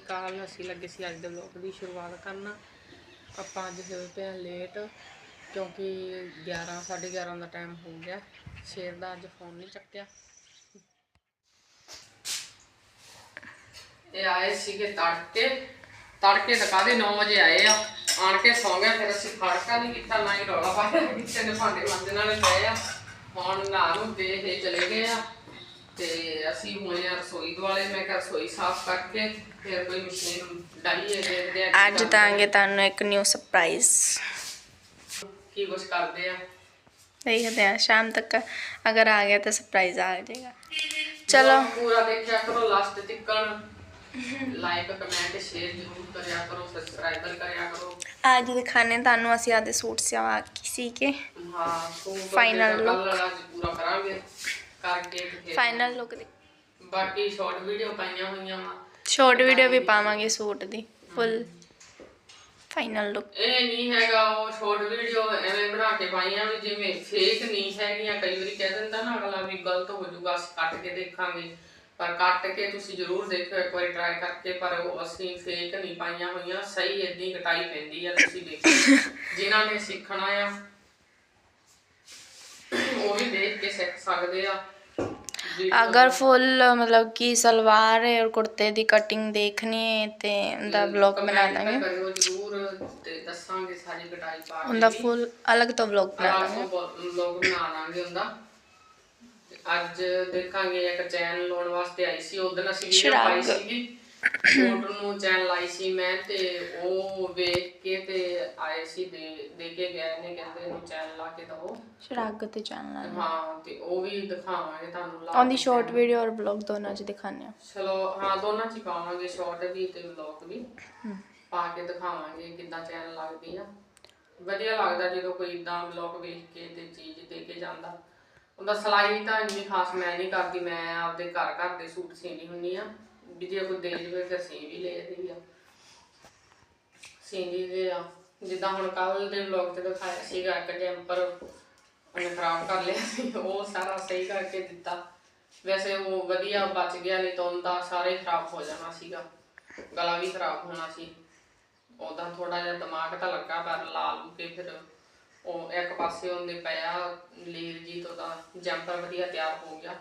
ਅਕਾਲ ਅਸੀਂ ਲੱਗੇ ਸੀ ਅੱਜ ਦੇ ਵਲੌਗ ਦੀ ਸ਼ੁਰੂਆਤ ਕਰਨਾ। ਆਪਾਂ ਅੱਜ ਹੋਏ ਪਏ ਲੇਟ ਕਿਉਂਕਿ 11 11:30 ਦਾ ਟਾਈਮ ਹੋ ਗਿਆ। ਸ਼ੇਰ ਦਾ ਅੱਜ ਫੋਨ ਨਹੀਂ ਚੱਕਿਆ। ਇਹ ਆਏ ਸੀਗੇ ਤੜਕੇ। ਤੜਕੇ ਦਕਾਦੇ 9 ਵਜੇ ਆਏ ਆ। ਆਣ ਕੇ ਸੌਂ ਗਏ, ਫਿਰ ਅਸੀਂ ਫੜਕਾ ਨਹੀਂ ਕੀਤਾ, ਨਾ ਹੀ ਰੌਲਾ ਪਾਇਆ ਕਿਸੇ ਨੇ ਭਾਂਡੇ ਮਾਂਜਣ ਵਾਲੇ ਪਏ ਆ। ਹੁਣ ਨਹਾ ਨੂੰ ਦੇ ਚਲੇ ਗਏ ਆ। ਤੇ ਅਸੀਂ ਹੋਏ ਆ ਰਸੋਈ ਦੁਆਲੇ ਮੈਂ ਕਿਹਾ ਰਸੋਈ ਸਾਫ਼ ਕਰਕੇ ਫਿਰ ਕੋਈ ਮਸ਼ੀਨ ਡਾਈਏ ਦੇਖਦੇ ਆ ਕੀ ਅੱਜ ਦਾਂਗੇ ਤੁਹਾਨੂੰ ਇੱਕ ਨਿਊ ਸਰਪ੍ਰਾਈਜ਼ ਆ, ਕੀ ਕੁਛ ਕਰਦੇ ਆ? ਦੇਖਦੇ ਹਾਂ ਸ਼ਾਮ ਤੱਕ ਅਗਰ ਆ ਗਿਆ ਤਾਂ ਸਰਪ੍ਰਾਈਜ਼ ਆ ਜਾਏਗਾ। ਚਲੋ। ਪੂਰਾ ਦੇਖਿਆ ਕਰੋ ਲਾਸਟ ਤੱਕ ਲਾਈਕ ਕਮੈਂਟ ਸ਼ੇਅਰ ਜ਼ਰੂਰ ਕਰਿਆ ਕਰੋ ਸਬਸਕ੍ਰਾਈਬ ਕਰਿਆ ਕਰੋ। ਅੱਜ ਦਿਖਾਣੇ ਤੁਹਾਨੂੰ ਅਸੀਂ ਆਦੇ ਸੂਟ ਸਿਵਾ ਸੀ ਕੇ ਹਾਂ look। ਅੱਜ ਪੂਰਾ ਕਰਾਂਗੇ। ਕਰਕੇ ਤੇ ਫਿਰ ਫਾਈਨਲ ਲੁੱਕ ਬਾਕੀ ਸ਼ਾਰਟ ਵੀਡੀਓ ਪਾਈਆਂ ਹੋਈਆਂ ਵਾ। ਸ਼ਾਰਟ ਵੀਡੀਓ ਵੀ ਪਾਵਾਂਗੇ ਸੂਟ ਦੀ ਫੁੱਲ ਫਾਈਨਲ ਲੁੱਕ ਇਹ ਨਹੀਂ ਹੈਗਾ ਉਹ ਸ਼ਾਰਟ ਵੀਡੀਓ ਐਵੇਂ ਬਣਾ ਕੇ ਪਾਈਆਂ ਵੀ ਜਿਵੇਂ ਫੇਕ ਨਹੀਂ ਹੈਗੀਆਂ। ਕਈ ਵਾਰੀ ਕਹਿ ਦਿੰਦਾ ਨਾ ਅਗਲਾ ਵੀ ਗਲਤ ਹੋ ਜਾਊਗਾ ਅਸੀਂ ਕੱਟ ਕੇ ਦੇਖਾਂਗੇ। ਪਰ ਕੱਟ ਕੇ ਤੁਸੀਂ ਜ਼ਰੂਰ ਦੇਖਿਓ ਇੱਕ ਵਾਰੀ ਟਰਾਈ ਕਰਕੇ ਪਰ ਉਹ ਅਸੀਂ ਫੇਕ ਨਹੀਂ ਪਾਈਆਂ ਹੋਈਆਂ। ਸਹੀ ਏਦੀ ਕਟਾਈ ਪੈਂਦੀ ਆ ਤੁਸੀਂ ਦੇਖੋ ਜਿਨ੍ਹਾਂ ਨੇ ਸਿੱਖਣਾ ਆ ਉਹ ਵੀ ਦੇਖ ਕੇ ਸਿੱਖ ਸਕਦੇ ਆ। Video ਅਗਰ ਫੁੱਲ ਮਤਲਬ ਕਿ ਸਲਵਾਰ ਹੈ ਔਰ ਕੁੜਤੇ ਦੀ ਕਟਿੰਗ ਦੇਖਣੀ ਹੈ ਤੇ ਉਹਦਾ ਵਲੌਗ ਬਣਾ comment ਦਾਂਗੇ। ਕਰਿਓ ਜ਼ਰੂਰ ਤੇ ਦੱਸਾਂਗੇ ਸਾਰੀ ਕਟਾਈ ਪਾ ਕੇ ਉਹਦਾ ਵੀ। ਫੁੱਲ ਅਲੱਗ ਤੋਂ ਵਲੌਗ ਬਣਾ ਲੋਗ ਬਣਾ ਲਾਂਗੇ ਹੁੰਦਾ ਤੇ ਅੱਜ ਦੇਖਾਂਗੇ ਇੱਕ ਚੈਨ ਲਾਉਣ ਵਾਸਤੇ ਆਈ ਸੀ ਉਦੋਂ ਅਸੀਂ ਵੀਡੀਓ ਸ਼ਰਾਬ। ਪਾਈ ਸੀਗੀ। ਫੋਟੋ ਨੂੰ ਚੈਨ ਲਾਈ ਸੀ ਮੈਂ ਤੇ ਉਹ ਵੇਖ ਕੇ ਤੇ ਆਏ ਸੀ ਦੇ ਦੇ ਕੇ ਗਏ ਨੇ ਕਹਿੰਦੇ ਇਹਨੂੰ ਚੈਨ ਲਾ ਕੇ ਦਓ ਸ਼ਰਾਗ ਤੇ ਚੈਨਲ ਹਾਂ ਤੇ ਉਹ ਵੀ ਦਿਖਾਵਾਂਗੇ ਤੁਹਾਨੂੰ ਲਾ ਉਹਦੀ ਕੇ ਸ਼ਾਰਟ। ਵੀਡੀਓ ਔਰ ਵਲੌਗ ਦੋਨਾਂ ਚ ਦਿਖਾਣੇ ਆ ਚਲੋ ਹਾਂ ਦੋਨਾਂ ਚ ਹੀ ਪਾਵਾਂਗੇ ਸ਼ਾਰਟ ਵੀ ਤੇ ਵਲੌਗ ਵੀ। ਪਾ ਕੇ ਦਿਖਾਵਾਂਗੇ ਕਿੱਦਾਂ ਚੈਨ ਲੱਗਦੀ ਆ। ਵਧੀਆ ਲੱਗਦਾ ਜਦੋਂ ਕੋਈ ਇਦਾਂ ਵਲੌਗ ਵੇਖ ਕੇ ਤੇ ਚੀਜ਼ ਦੇ ਕੇ ਜਾਂਦਾ। ਉਹਦਾ ਸਲਾਈ ਤਾਂ ਇੰਨੀ ਖਾਸ ਮੈਂ ਨਹੀਂ ਕਰਦੀ ਮੈਂ ਆਪਦੇ ਘਰ ਘਰ ਦੇ ਸੂਟ ਸੀਣੀ ਹੁੰਨੀ ਆ। ਵੀ ਜੇ ਕੋਈ ਦੇ ਜਵੇ ਫਿਰ ਸੀ ਵੀ ਲੈ ਰਹੀ ਆ। ਸੀਂਦੀ ਦੇ ਆ। ਜਿੱਦਾਂ ਹੁਣ ਕੱਲ ਦੇ ਵਲੌਗ ਤੇ ਦਿਖਾਇਆ ਸੀਗਾ, ਇੱਕ ਜੈਂਪਰ ਉਹਨੇ ਖਰਾਬ ਕਰ ਲਿਆ ਸੀ, ਉਹ ਸਾਰਾ ਸਹੀ ਕਰਕੇ ਦਿੱਤਾ। ਵੈਸੇ ਉਹ ਵਧੀਆ ਬਚ ਗਿਆ, ਨਹੀਂ ਤਾਂ ਉਹਦਾ ਸਾਰੇ ਖਰਾਬ ਹੋ ਜਾਣਾ ਸੀਗਾ। ਗਲਾ ਵੀ ਖਰਾਬ ਹੋਣਾ ਸੀ। ਉਹਦਾ ਥੋੜਾ ਜਿਹਾ ਦਿਮਾਗ ਤਾਂ ਲੱਗਾ, ਪਰ ਲਾ ਲੂ ਕੇ ਫਿਰ ਉਹ ਇੱਕ ਪਾਸੇ ਉਹਨੇ ਪਿਆ ਲੀਰ ਜੀ ਤੋਂ ਦਾ ਜੰਪਰ ਵਧੀਆ ਤਿਆਰ ਹੋ ਗਿਆ।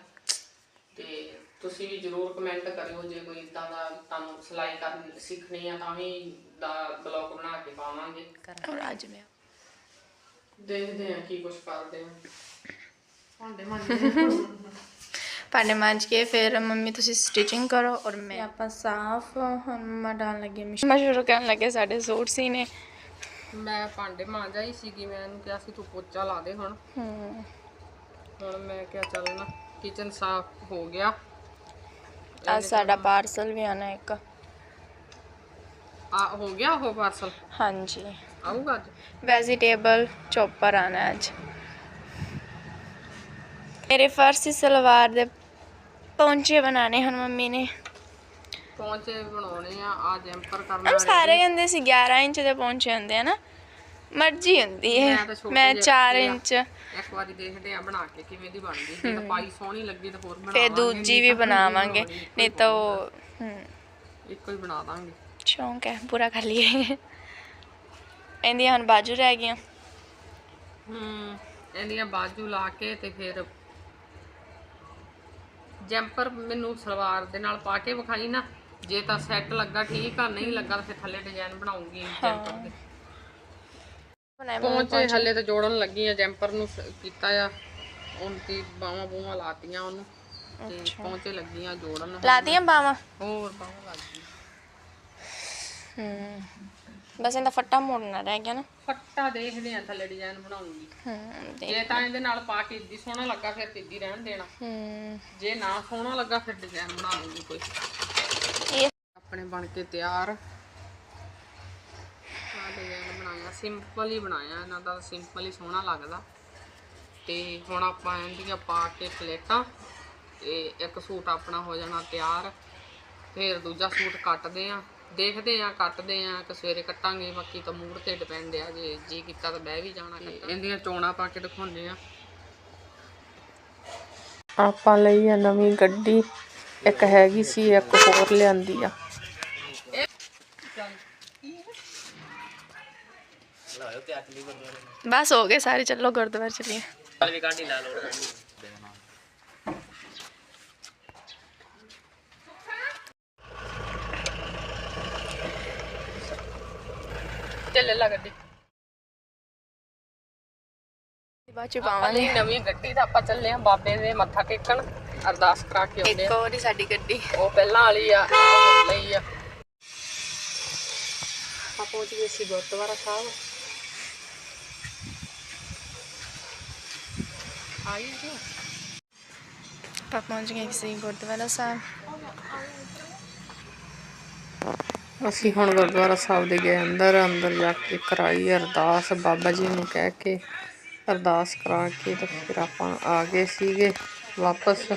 ਤੇ ਤੁਸੀਂ ਵੀ ਜਰੂਰ ਕਮੈਂਟ ਕਰਿਓ ਜੇ ਕੋਈ ਇਦਾਂ ਦਾ ਤੁਹਾਨੂੰ ਸਿਲਾਈ ਕਰਨ ਸਿੱਖਣੀ ਆ ਤਾਂ ਵੀ ਦਾ ਬਲੌਗ ਬਣਾ ਕੇ ਪਾਵਾਂਗੇ। ਔਰ ਅੱਜ ਮੈਂ ਦੇਖਦੇ ਆ ਕੀ ਕੁਝ ਕਰਦੇ ਆ। ਭਾਂਡੇ ਮਾਂਜਦੇ ਭਾਂਡੇ ਮਾਂਜ ਕੇ ਫਿਰ ਮੰਮੀ ਤੁਸੀਂ ਸਟਿਚਿੰਗ ਕਰੋ ਔਰ ਮੈਂ ਆਪਾਂ ਸਾਫ਼ ਹੁਣ ਮੈਂ ਡਾਲਣ ਲੱਗੀ ਮਸ਼ੀਨ। ਮੈਂ ਸ਼ੁਰੂ ਕਰਨ ਲੱਗੇ ਸਾਡੇ ਸੂਟ ਸੀਨੇ। ਮੈਂ ਭਾਂਡੇ ਮਾਂਜਾ ਹੀ ਸੀਗੀ ਮੈਂ ਇਹਨੂੰ ਕਿਹਾ ਸੀ ਤੂੰ ਪੋਚਾ ਲਾ ਦੇ ਹੁਣ। ਹੂੰ। ਹੁਣ ਮੈਂ ਕਿਹਾ ਚੱਲ ਨਾ ਕਿਚਨ ਸਾਫ਼ ਹੋ ਗਿਆ। ਅੱਜ ਸਾਡਾ ਪਾਰਸਲ ਵੀ ਆਣਾ ਇੱਕ। ਆ ਹੋ ਗਿਆ ਉਹ ਪਾਰਸਲ ਹਾਂਜੀ। ਆਊਗਾ ਅੱਜ? ਵੈਜੀਟੇਬਲ ਚੌਪਰ ਆਣਾ ਅੱਜ। ਮੇਰੇ ਫਰਸੀ ਸਲਵਾਰ ਦੇ ਪੌਂਚੇ ਬਣਾਣੇ ਹਨ ਮੰਮੀ ਨੇ। ਪਹੁੰਚੇ ਬਣਾਉਣੇ ਆ ਆ ਜੈਂਪਰ ਕਰਨਾ ਸਾਰੇ ਕਹਿੰਦੇ ਸੀ 11 ਇੰਚ ਦੇ ਪੌਂਚੇ ਹੁੰਦੇ ਆ ਨਾ। ਮਰਜ਼ੀ ਹੁੰਦੀ ਮੈਂ ਹੈ ਤਾਂ ਛੋਟੇ ਮੈਂ ਜਿਹੇ 4 ਰੱਖੇ ਆ। ਇੰਚ। ਇੱਕ ਵਾਰੀ ਦੇਖਦੇ ਆ ਬਣਾ ਕੇ ਕਿਵੇਂ ਦੀ ਬਣਦੀ ਜੇ ਤਾਂ ਪਾਈ ਸੋਹਣੀ ਲੱਗੀ ਤਾਂ ਹੋਰ ਫੇ ਬਣਾਵਾਂਗੇ ਦੂਜੀ ਵੀ ਬਣਾਵਾਂਗੇ। ਨਹੀਂ ਤਾਂ ਉਹ ਇੱਕੋ ਹੀ ਬਣਾ ਦਾਂਗੇ। ਸ਼ੌਂਕ ਹੈ ਪੂਰਾ ਕਰ ਲਈਏ। ਇਹਦੀਆਂ ਹੁਣ ਬਾਜੂ ਰਹਿ ਗਈਆਂ। ਹੂੰ ਇਹਦੀਆਂ ਬਾਜੂ ਲਾ ਕੇ ਤੇ ਫਿਰ ਜੈਂਪਰ ਮੈਨੂੰ ਸਲਵਾਰ ਦੇ ਨਾਲ ਪਾ ਕੇ ਵਿਖਾਈ ਨਾ। ਜੇ ਤਾਂ ਸੈੱਟ ਲੱਗਾ ਠੀਕ ਆ ਨਹੀਂ ਲੱਗਾ ਤਾਂ ਫਿਰ ਥੱਲੇ ਡਿਜ਼ਾਈਨ ਬਣਾਉਂਗੀ ਜੈਂਪਰ ਦੇ। ਪਹੁੰਚੇ ਹੱਲੇ ਤਾਂ ਜੋੜਨ ਲੱਗੀ ਆ ਜੈਂਪਰ ਨੂੰ ਕੀਤਾ ਆ। ਤੇ ਬਾਹਾਂ ਬੂਹਾਂ ਲਾਤੀਆਂ ਉਹਨੂੰ ਤੇ ਪਹੁੰਚੇ ਲੱਗੀਆਂ ਜੋੜਨ। ਲਾਤੀਆਂ ਬਾਵਾਂ ਹੋਰ ਬਾਹਾਂ ਲੱਗ ਗਈਆਂ। ਹੂੰ ਬਸ ਇਹਦਾ ਫੱਟਾ ਮੋੜਨਾ ਰਹਿ ਗਿਆ ਨਾ। ਫੱਟਾ ਦੇਖਦੇ ਆ ਥੱਲੇ ਡਿਜ਼ਾਈਨ ਬਣਾਉਂਗੀ ਹੂੰ ਜੇ ਤਾਂ ਇਹਦੇ ਨਾਲ ਪਾ ਕੇ ਇੱਦੀ ਸੋਹਣਾ ਲੱਗਾ ਫਿਰ ਇੱਦੀ ਰਹਿਣ ਦੇਣਾ। ਹੂੰ। ਜੇ ਨਾ ਸੋਹਣਾ ਲੱਗਾ ਫਿਰ ਡਿਜ਼ਾਈਨ ਬਣਾ ਲੂੰਗੀ ਕੋਈ। ਇਹ ਆਪਣੇ ਬਣ ਕੇ ਤਿਆਰ। ਸਿੰਪਲ ਹੀ ਬਣਾਇਆ ਇਹਨਾਂ ਦਾ ਸਿੰਪਲ ਹੀ ਸੋਹਣਾ ਲੱਗਦਾ। ਤੇ ਹੁਣ ਆਪਾਂ ਇਹਦੀਆਂ ਪਾ ਕੇ ਪਲੇਟਾਂ ਤੇ ਇੱਕ ਸੂਟ ਆਪਣਾ ਹੋ ਜਾਣਾ ਤਿਆਰ। ਫਿਰ ਦੂਜਾ ਸੂਟ ਕੱਟਦੇ ਆ ਦੇਖਦੇ ਆ ਕੱਟਦੇ ਆ ਕਿ ਸਵੇਰੇ ਕੱਟਾਂਗੇ ਬਾਕੀ ਤਾਂ ਮੂਡ ਤੇ ਡਿਪੈਂਡ ਆ ਜੇ ਜੀ ਕੀਤਾ ਤਾਂ ਬਹਿ ਵੀ ਜਾਣਾ ਕੱਟਾਂ ਇਹਦੀਆਂ ਚੋਣਾਂ ਪਾ ਕੇ ਦਿਖਾਉਂਦੇ ਆ। ਆਪਾਂ ਲਈ ਆ ਨਵੀਂ ਗੱਡੀ ਇੱਕ ਹੈਗੀ ਸੀ ਇੱਕ ਹੋਰ ਲਿਆਂਦੀ ਆ ਲਾਇਓ ਤੇ ਅਕਲੀ ਗੁਰਦੁਆਰੇ ਬਸ ਹੋ ਗਏ ਸਾਰੇ ਚੱਲੋ ਗੁਰਦੁਆਰੇ ਚਲੀਏ। ਕਾਢੀ ਲਾ ਲਾ ਗੱਡੀ। ਬਾਅਦ ਚ ਪਾਵਾਂਗੇ। ਅਲੀ ਨਵੀਂ ਗੱਡੀ ਤਾਂ ਆਪਾਂ ਚੱਲੇ ਆ ਬਾਬੇ ਦੇ ਮੱਥਾ ਟੇਕਣ ਅਰਦਾਸ ਕਰਾ ਕੇ ਆਉਂਦੇ ਇੱਕ ਆ ਹੋਰ ਹੀ ਸਾਡੀ ਗੱਡੀ। ਉਹ ਪਹਿਲਾਂ ਵਾਲੀ ਆ ਆਹ ਹੁਣ ਲਈ ਆ। ਆਪਾਂ ਪਹੁੰਚ ਗਏ ਸੀ ਗੁਰਦੁਆਰਾ ਸਾਹਿਬ। ਆਈ ਜੀ ਸੀ ਗੁਰਦੁਆਰਾ ਸਾਹਿਬ ਅਸੀਂ ਹੁਣ ਗੁਰਦੁਆਰਾ ਸਾਹਿਬ ਦੇ ਗਏ ਅੰਦਰ ਅੰਦਰ ਜਾ ਕੇ ਕਰਾਈ ਅਰਦਾਸ, ਬਾਬਾ ਜੀ ਨੂੰ ਕਹਿ ਕੇ ਅਰਦਾਸ ਕਰਾ ਕੇ ਤੇ ਫਿਰ ਆਪਾਂ ਆ ਗਏ ਸੀਗੇ ਵਾਪਸ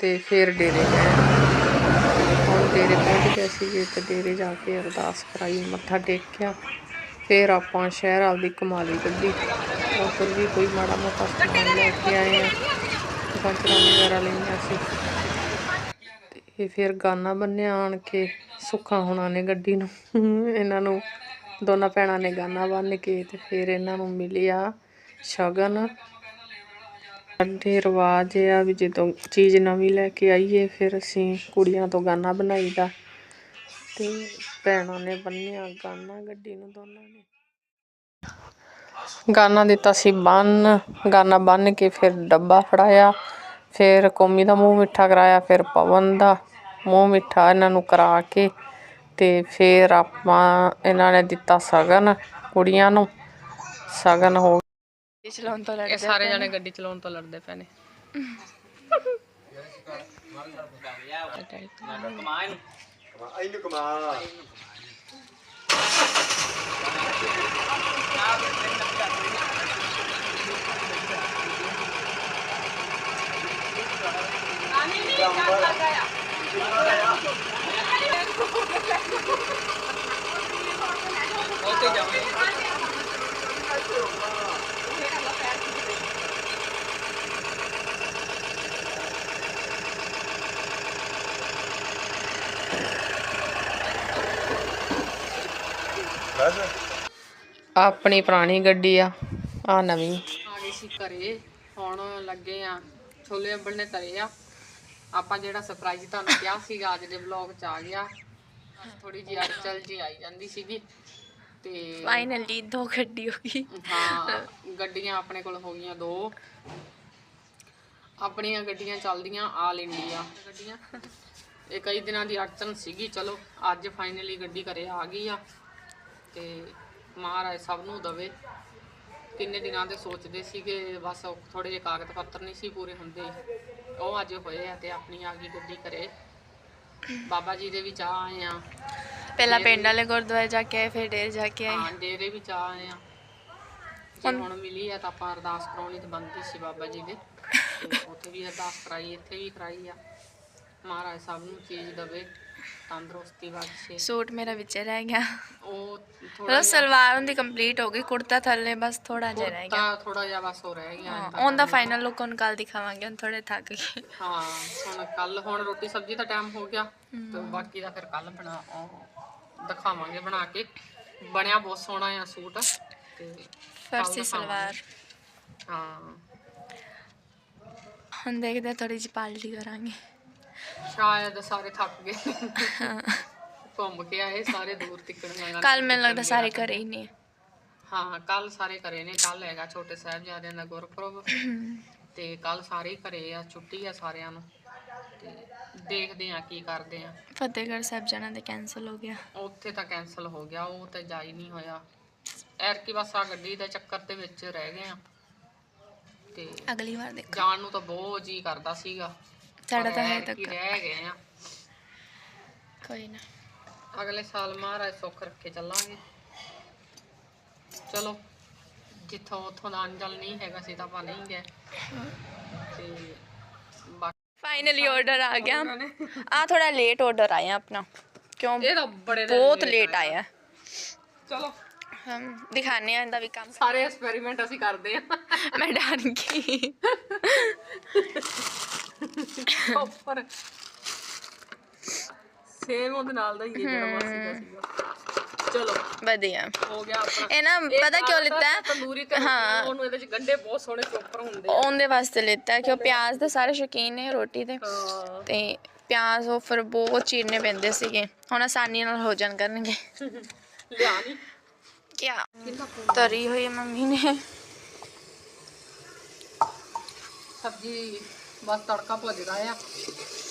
ਤੇ ਫਿਰ ਡੇਰੇ ਗਏ। ਹੁਣ ਡੇਰੇ ਪਹੁੰਚ ਗਏ ਸੀਗੇ ਤੇ ਡੇਰੇ ਜਾ ਕੇ ਅਰਦਾਸ ਕਰਾਈ, ਮੱਥਾ ਟੇਕਿਆ। ਫਿਰ ਆਪਾਂ ਸ਼ਹਿਰ ਆਪਦੀ ਕਮਾਲੀ ਕੱਢੀ। ਉੱਧਰ ਵੀ ਕੋਈ ਮਾੜਾ ਮੋਟਾ ਸਮਾਨ ਲੈ ਕੇ ਆਏ ਆ। ਪੰਚਰਾਂ ਵਗੈਰਾ ਲਈਆਂ ਸੀ। ਤੇ ਫਿਰ ਗਾਨਾ ਬੰਨਿਆ ਆਣ ਕੇ ਸੁੱਖਾ ਹੋਣਾ ਨੇ ਗੱਡੀ ਨੂੰ। ਇਹਨਾਂ ਨੂੰ ਦੋਨਾਂ ਭੈਣਾਂ ਨੇ ਗਾਨਾ ਬੰਨ ਕੇ ਤੇ ਫਿਰ ਇਹਨਾਂ ਨੂੰ ਮਿਲਿਆ ਸ਼ਗਨ। ਸਾਡੇ ਰਿਵਾਜ ਇਹ ਆ ਵੀ ਜਦੋਂ ਚੀਜ਼ ਨਵੀਂ ਲੈ ਕੇ ਆਈਏ ਫਿਰ ਅਸੀਂ ਕੁੜੀਆਂ ਤੋਂ ਗਾਨਾ ਬਣਾਈਦਾ। ਤੇ ਭੈਣਾਂ ਨੇ ਬੰਨਿਆ ਗਾਨਾ ਗੱਡੀ ਨੂੰ ਦੋਨਾਂ ਨੇ। ਗਾਨਾ ਦਿੱਤਾ ਸੀ ਬੰਨ ਗਾਨਾ ਬੰਨ ਕੇ ਫਿਰ ਡੱਬਾ ਫੜਾਇਆ ਫਿਰ ਕੋਮੀ ਦਾ ਮੂੰਹ ਮਿੱਠਾ ਕਰਾਇਆ ਫਿਰ ਪਵਨ ਦਾ ਮੂੰਹ ਮਿੱਠਾ ਇਹਨਾਂ ਨੂੰ ਕਰਾ ਕੇ ਤੇ ਫਿਰ ਆਪਾਂ ਇਹਨਾਂ ਨੇ ਦਿੱਤਾ ਸਗਨ ਕੁੜੀਆਂ ਨੂੰ। ਸਗਨ ਹੋ ਗੱਡੀ ਚਲਾਉਣ ਤੋਂ ਲੜਦੇ ਇਹ ਸਾਰੇ ਜਣੇ ਗੱਡੀ ਚਲਾਉਣ ਤੋਂ ਲੜਦੇ ਪਏ ਨੇ। ਕਮਾ ਇਹਨੂੰ ਉੱਥੇ ਆਪਣੀ ਪੁਰਾਣੀ ਗੱਡੀ ਆ ਆ ਨਵੀਂ। ਆ ਗਈ ਸੀ ਘਰੇ ਹੁਣ ਲੱਗੇ ਆ ਛੋਲੇ ਅੰਬਲ ਨੇ ਤਰੇ ਆ। ਆਪਾਂ ਜਿਹੜਾ ਸਰਪ੍ਰਾਈਜ਼ ਤੁਹਾਨੂੰ ਕਿਹਾ ਸੀਗਾ ਅੱਜ ਦੇ ਵਲੌਗ ਚ ਆ ਗਿਆ। ਥੋੜੀ ਜਿਹੀ ਅੜਚਲ ਜੀ ਆਈ ਜਾਂਦੀ ਸੀਗੀ ਤੇ ਫਾਈਨਲੀ ਦੋ ਗੱਡੀ ਹੋ ਗਈ। ਹਾਂ ਗੱਡੀਆਂ ਆਪਣੇ ਕੋਲ ਹੋ ਗਈਆਂ ਦੋ। ਆਪਣੀਆਂ ਗੱਡੀਆਂ ਚੱਲਦੀਆਂ ਆਲ ਇੰਡੀਆ ਗੱਡੀਆਂ ਇਹ ਕਈ ਦਿਨਾਂ ਦੀ ਅੜਚਨ ਸੀਗੀ ਚਲੋ ਅੱਜ ਫਾਈਨਲੀ ਗੱਡੀ ਘਰੇ ਆ ਗਈ ਆ। ਤੇ ਮਹਾਰਾਜ ਸਭ ਨੂੰ ਦਵੇ। ਕਿੰਨੇ ਦਿਨਾਂ ਦੇ ਸੋਚਦੇ ਸੀਗੇ ਬਸ ਥੋੜੇ ਜਿਹੇ ਕਾਗਜ਼ ਪੱਤਰ ਨਹੀਂ ਸੀ ਪੂਰੇ ਹੁੰਦੇ। ਉਹ ਅੱਜ ਹੋਏ ਆ ਤੇ ਆਪਣੀ ਆ ਗਈ ਗੱਡੀ ਘਰੇ। ਬਾਬਾ ਜੀ ਦੇ ਵੀ ਜਾ ਆਏ ਆ। ਪਹਿਲਾਂ ਪਿੰਡ ਵਾਲੇ ਗੁਰਦੁਆਰੇ ਜਾ ਕੇ ਆਏ ਫਿਰ ਡੇਰ ਜਾ ਕੇ ਆਏ। ਹਾਂ ਡੇਰੇ ਵੀ ਜਾ ਆਏ ਆ। ਜੇ ਹੁਣ ਮਿਲੀ ਆ ਤਾਂ ਆਪਾਂ ਅਰਦਾਸ ਕਰਾਉਣੀ ਤੇ ਬੰਦੀ ਸੀ ਬਾਬਾ ਜੀ ਦੇ। ਉੱਥੇ ਵੀ ਅਰਦਾਸ ਕਰਾਈ ਇੱਥੇ ਵੀ ਕਰਾਈ ਆ। ਮਹਾਰਾਜ ਸਭ ਨੂੰ ਚੀਜ਼ ਦਵੇ। ਤੰਦਰੁਸਤੀ ਬਖਸ਼ੇ ਸੂਟ ਮੇਰਾ ਵਿੱਚੇ ਰਹਿ ਗਿਆ। ਉਹ ਥੋੜਾ ਮਤਲਬ ਸਲਵਾਰ ਉਹਦੀ ਕੰਪਲੀਟ ਹੋ ਗਈ ਕੁੜਤਾ ਥੱਲੇ ਬਸ ਥੋੜਾ ਜਿਹਾ ਰਹਿ ਗਿਆ। ਥੋੜਾ ਜਿਹਾ ਬਸ ਹੋ ਰਹਿ ਗਿਆ ਹਾਂ ਉਹਦਾ ਫਾਈਨਲ ਲੁੱਕ ਹੁਣ ਕੱਲ ਦਿਖਾਵਾਂਗੇ ਹੁਣ ਥੋੜੇ ਥੱਕ ਗਏ। ਹਾਂ ਹੁਣ ਕੱਲ ਹੁਣ ਰੋਟੀ ਸਬਜ਼ੀ ਦਾ ਟਾਈਮ ਹੋ ਗਿਆ ਤੇ ਬਾਕੀ ਦਾ ਫਿਰ ਕੱਲ ਬਣਾ ਉਹ ਦਿਖਾਵਾਂਗੇ ਬਣਾ ਕੇ। ਬਣਿਆ ਬਹੁਤ ਸੋਹਣਾ ਆ ਸੂਟ ਤੇ ਫਰਸੀ ਸਲਵਾਰ। ਹਾਂ। ਹੁਣ ਦੇਖਦੇ ਥੋੜੀ ਜਿਹੀ ਪਾਲਟੀ ਕਰਾਂਗੇ। ਸ਼ਾਇਦ ਸਾਰੇ ਥੱਕ ਗਏ। ਘੁੰਮ ਕੇ ਆਏ ਸਾਰੇ ਦੂਰ ਤਿੱਕਣ ਲਗਾ ਕੱਲ ਮੈਨੂੰ ਲੱਗਦਾ ਸਾਰੇ ਘਰੇ ਹੀ ਨੇ। ਹਾਂ ਕੱਲ ਸਾਰੇ ਘਰੇ ਨੇ ਕੱਲ ਹੈਗਾ ਛੋਟੇ ਸਾਹਿਬਜ਼ਾਦਿਆਂ ਦਾ ਗੁਰਪੁਰਬ। ਤੇ ਕੱਲ ਸਾਰੇ ਘਰੇ ਆ ਛੁੱਟੀ ਆ ਸਾਰਿਆਂ ਨੂੰ। ਤੇ ਦੇਖਦੇ ਆ ਕੀ ਕਰਦੇ ਆ ਫਤਿਹਗੜ੍ਹ ਸਾਹਿਬ ਜਾਣਾ ਤੇ ਕੈਨਸਲ ਹੋ ਗਿਆ। ਉੱਥੇ ਤਾਂ ਕੈਨਸਲ ਹੋ ਗਿਆ ਉਹ ਤੇ ਜਾ ਹੀ ਨਹੀਂ ਹੋਇਆ। ਐਰ ਕੀ ਬਸ ਆ ਗੱਡੀ ਦੇ ਚੱਕਰ ਦੇ ਵਿੱਚ ਰਹਿ ਗਏ ਆ ਤੇ ਅਗਲੀ ਵਾਰ ਦੇਖੋ। ਜਾਣ ਨੂੰ ਤਾਂ ਬਹੁਤ ਜੀ ਕਰਦਾ ਸੀਗਾ। ਸਾਡਾ ਤਾਂ ਹੈ ਤੱਕ। ਰਹਿ ਗਏ ਆ। ਕੋਈ ਨਾ। ਅਗਲੇ ਸਾਲ ਮਹਾਰਾਜ ਸੁੱਖ ਰੱਖੇ ਚੱਲਾਂਗੇ। ਚਲੋ ਜਿੱਥੋਂ ਉੱਥੋਂ ਦਾ ਅੰਜਲ ਨਹੀਂ ਹੈਗਾ ਸੀ ਤਾਂ ਆਪਾਂ ਨਹੀਂ ਗਏ। ਤੇ ਫਾਈਨਲੀ ਆਰਡਰ ਆ ਗਿਆ। ਆ ਥੋੜਾ ਲੇਟ ਆਰਡਰ ਆਇਆ ਆਪਣਾ। ਕਿਉਂ? ਇਹ ਤਾਂ ਬੜੇ ਦਿਨ ਬਹੁਤ ਲੇਟ ਆਇਆ। ਚਲੋ। ਹਮ ਦਿਖਾਣੇ ਆ ਇਹਦਾ ਵੀ ਕੰਮ। ਸਾਰੇ ਐਕਸਪੈਰੀਮੈਂਟ ਅਸੀਂ ਕਰਦੇ ਆ ਮੈਂ ਡਰ ਗਈ। ਉੱਪਰ। ਸੇਮ ਉਹਦੇ ਨਾਲ ਦਾ ਹੀ ਹੈ ਜਿਹੜਾ ਮਾਸੀ ਦਾ ਸੀਗਾ। ਚਲੋ ਵਧੀਆ। ਹੋ ਗਿਆ ਆਪਣਾ। ਇਹ ਨਾ ਪਤਾ ਕਿਉਂ ਲਿੱਤਾ? ਹੈ? ਤੰਦੂਰੀ ਤੇ ਹਾਂ। ਉਹਨੂੰ ਇਹਦੇ ਚ ਗੰਡੇ ਬਹੁਤ ਸੋਹਣੇ ਚੋਪਰ ਹੁੰਦੇ ਆ। ਉਹਦੇ ਵਾਸਤੇ ਲਿੱਤਾ ਹੈ ਕਿ ਉਹ ਪਿਆਜ਼ ਦੇ ਸਾਰੇ ਸ਼ੌਕੀਨ ਨੇ ਰੋਟੀ ਦੇ। ਹਾਂ। ਤੇ ਪਿਆਜ਼ ਉਹ ਫਿਰ ਬਹੁਤ ਚੀਰਨੇ ਪੈਂਦੇ ਸੀਗੇ। ਹੁਣ ਆਸਾਨੀ ਨਾਲ ਹੋ ਜਾਣ ਕਰਨਗੇ ਲਿਆ ਨਹੀਂ ਕਿਆ? ਤਰੀ ਹੋਈ ਹੈ ਮੰਮੀ ਨੇ। ਸਬਜ਼ੀ ਬਸ ਤੜਕਾ ਭੁੱਜਦਾ ਆ।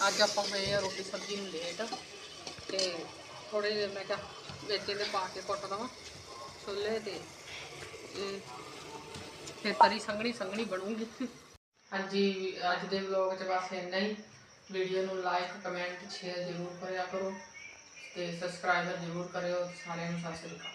ਅੱਜ ਆਪਾਂ ਹੋਏ ਆ ਰੋਟੀ ਸਬਜ਼ੀ ਨੂੰ ਲੇਟ ਤੇ ਥੋੜੇ ਜਿਹੇ ਮੈਂ ਕਿਹਾ ਵਿੱਚ ਇਹਦੇ ਪਾ ਕੇ ਕੁੱਟ ਦਵਾਂ ਛੋਲੇ ਤੇ ਇਹ ਤਰੀ ਸੰਘਣੀ ਸੰਘਣੀ ਬਣੂਗੀ। ਹਾਂਜੀ, ਅੱਜ ਦੇ ਵਲੌਗ 'ਚ ਬਸ ਇੰਨਾ ਹੀ। ਵੀਡੀਓ ਨੂੰ ਲਾਈਕ ਕਮੈਂਟ ਸ਼ੇਅਰ ਜ਼ਰੂਰ ਕਰਿਆ ਕਰੋ ਤੇ ਸਬਸਕ੍ਰਾਈਬਰ ਜ਼ਰੂਰ ਕਰਿਓ। ਸਾਰਿਆਂ ਨੂੰ ਸਤਿ ਸ਼੍ਰੀ ਅਕਾਲ।